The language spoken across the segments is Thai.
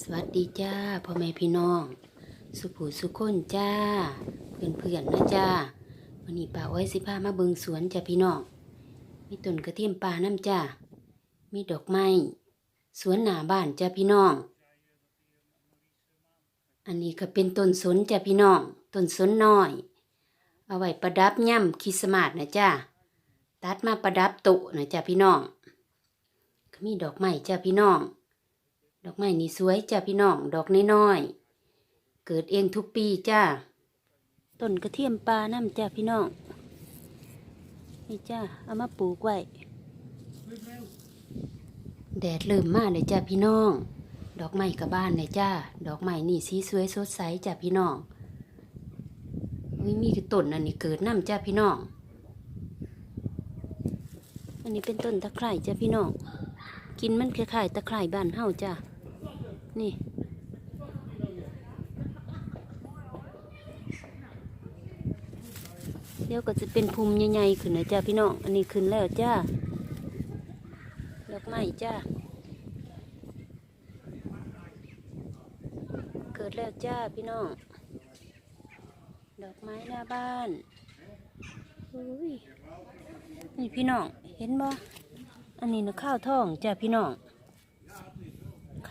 สวัสดีจ้าพ่อแม่พี่น้อง สุผูสุคนจ้า เพื่อนเพื่อนนะจ้าวันนี้ป้าอ้อยสิพามาเบิงสวนจ้าพี่น้อง มีต้นกระเทียมป่าน้ำจ้า มีดอกไม้ สวนหน้าบ้านจ้าพี่น้อง อันนี้ก็เป็นต้นสนจ้าพี่น้อง ต้นสนน้อย เอาไว้ประดับย่ำคริสต์มาสนะจ้า ตัดมาประดับโต๊ะนะจ้าพี่น้อง ก็มีดอกไม้จ้าพี่น้อง ดอกไม้นี่สวยจ้าพี่น้องดอกน้อยๆเกิดเองทุกปีจ้าต้นกระเทียมปลาน้ำจ้าพี่น้องนี่จ้าเอามาปลูกไว้แดดเริ่มมาเลยจ้าพี่น้อง ดอกไม้กับบ้านเลยจ้าดอกไม้นี่สีสวยสดใสจ้าพี่น้องอุ้ยมีต้นอันนี้เกิดน้ำจ้าพี่น้อง อันนี้เป็นต้นตะไคร่จ้าพี่น้อง กินมันคล้ายๆตะไคร่บ้านเฮาจ้ะ นี่ เดี๋ยวก็จะเป็นภูมิใหญ่ๆขึ้นนะจ้าพี่น้อง อันนี้ขึ้นแล้วจ้าดอกไม้จ้า เกิดแล้วจ้าพี่น้อง ดอกไม้หน้าบ้านอุ้ยนี่พี่น้อง เห็นบ่ อันนี้นะข้าวทองจ้าพี่น้อง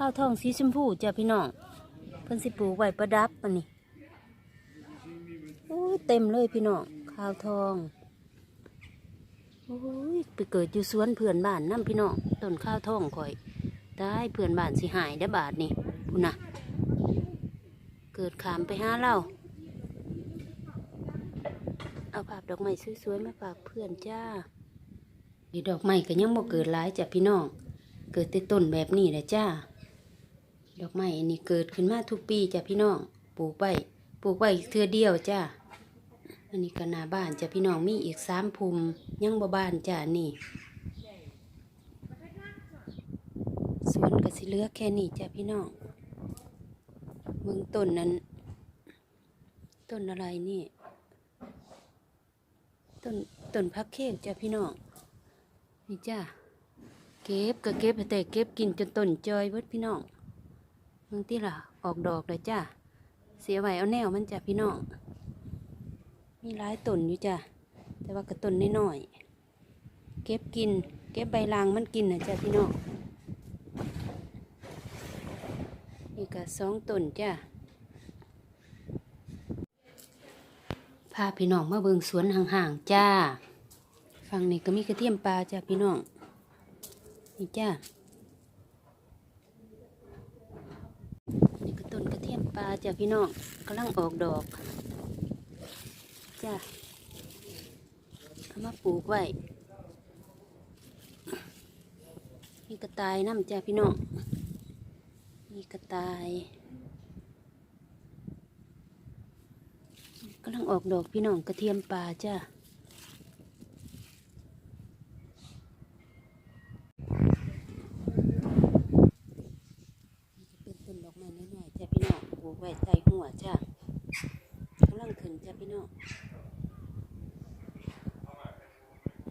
ข้าวทองสีชมพูจ้าพี่น้องเพิ่นสิปลูกไว้ประดับอันนี้โอ้ยเต็มเลยพี่น้องข้าวทองโอ้ยไปเกิดอยู่สวนเพื่อนบ้านน้ำพี่น้องต้นข้าวทองข่อยได้เพื่อนบ้านสิหายได้บาทนี่พุ่นนะเกิดขามไปห้าเราเอาภาพดอกไม้สวยๆมาฝากเพื่อนจ้าดีดอกไม้ก็ยังบ่เกิดหลายจ้ะพี่น้อง เกิดแต่ต้นแบบนี้แหละจ้า ดอกไม้อันนี้เกิดขึ้นมาทุกปีจ้ะพี่น้อง ปลูกไว้ปลูกไว้เทือเดียวจ้าอันนี้ก็นาบ้านจ้ะพี่น้องมีอีกสามภูมิยังบ่บ้านจ้านี่สวนก็สิเลือแค่นี้จ้ะพี่น้องเมืองต้นนั้น ต้นอะไรนี่ ต้นต้นพักเค้กจ้ะพี่น้องนี่จ้าเก็บก็เก็บแต่เก็บกินจนต้นจอยเบิดพี่น้อง บางทีล่ะ ออกดอกเลยจ้าเสียไหวเอาแนวมันจ้ะพี่น้อง มีหลายต้นอยู่จ้ะแต่ว่ากระต้นน้อยๆเก็บกิน เก็บใบลางมันกินนะจ้ะพี่น้อง นี่ก็สองต้นจ้ะพาพี่น้องมาเบิงสวนห่างๆจ้า ฝั่งนี้ก็มีกระเทียมปลาจ้ะพี่น้อง นี่จ้า นี่ก็ต้นกระเทียมปลา จ้ะพี่น้องกำลังออกดอกจ้าเอามาปลูกไว้มีกระต่ายน้ำจ้ะพี่น้องมีกระต่ายกำลังออกดอกพี่น้องกระเทียมปลาจ้า นี่จะเป็นต้นดอกไม้น้อยๆจ้ะพี่น้องปลู กไว้ใต้หัวจ้ะกำลังขึ้นจ้ะพี่น้อง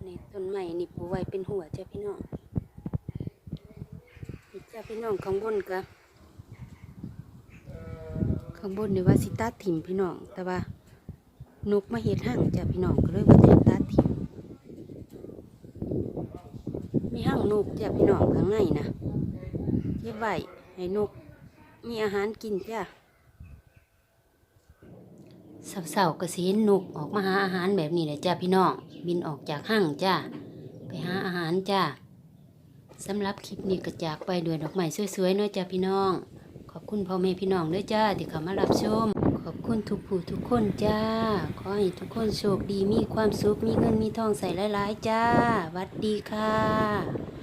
นี่ต้นไม้นี่ปลูกไว้เป็นหัวจ้ะพี่น้องนี่จ้ะพี่น้องข้างบนก็ข้างบนนี่ว่าสิตัดถิ่มพี่น้อง แต่ว่านกมาเห็ดห้างจ้ะพี่น้องก็เลยว่าจะตัดถิ่มมีห้างนกจ้ะพี่น้องข้างในนะเก็บไว้ให้นกมีอาหารกินจ้ะ เสาๆก็สิเห็นนกออกมาหาอาหารแบบนี้แหละจ้ะพี่น้อง บินออกจากห้างจ้ะไปหาอาหารจ้ะสำหรับคลิปนี้ก็จากไปด้วยดอกไม้สวยๆเนาะจ้ะพี่น้อง ขอบคุณพ่อแม่พี่น้องด้วยจ้าที่เข้ามารับชม ขอบคุณทุกผู้ทุกคนจ้า ขอให้ทุกคนโชคดีมีความสุขมีเงินมีทองใส่หลายๆจ้าวัดดีค่ะ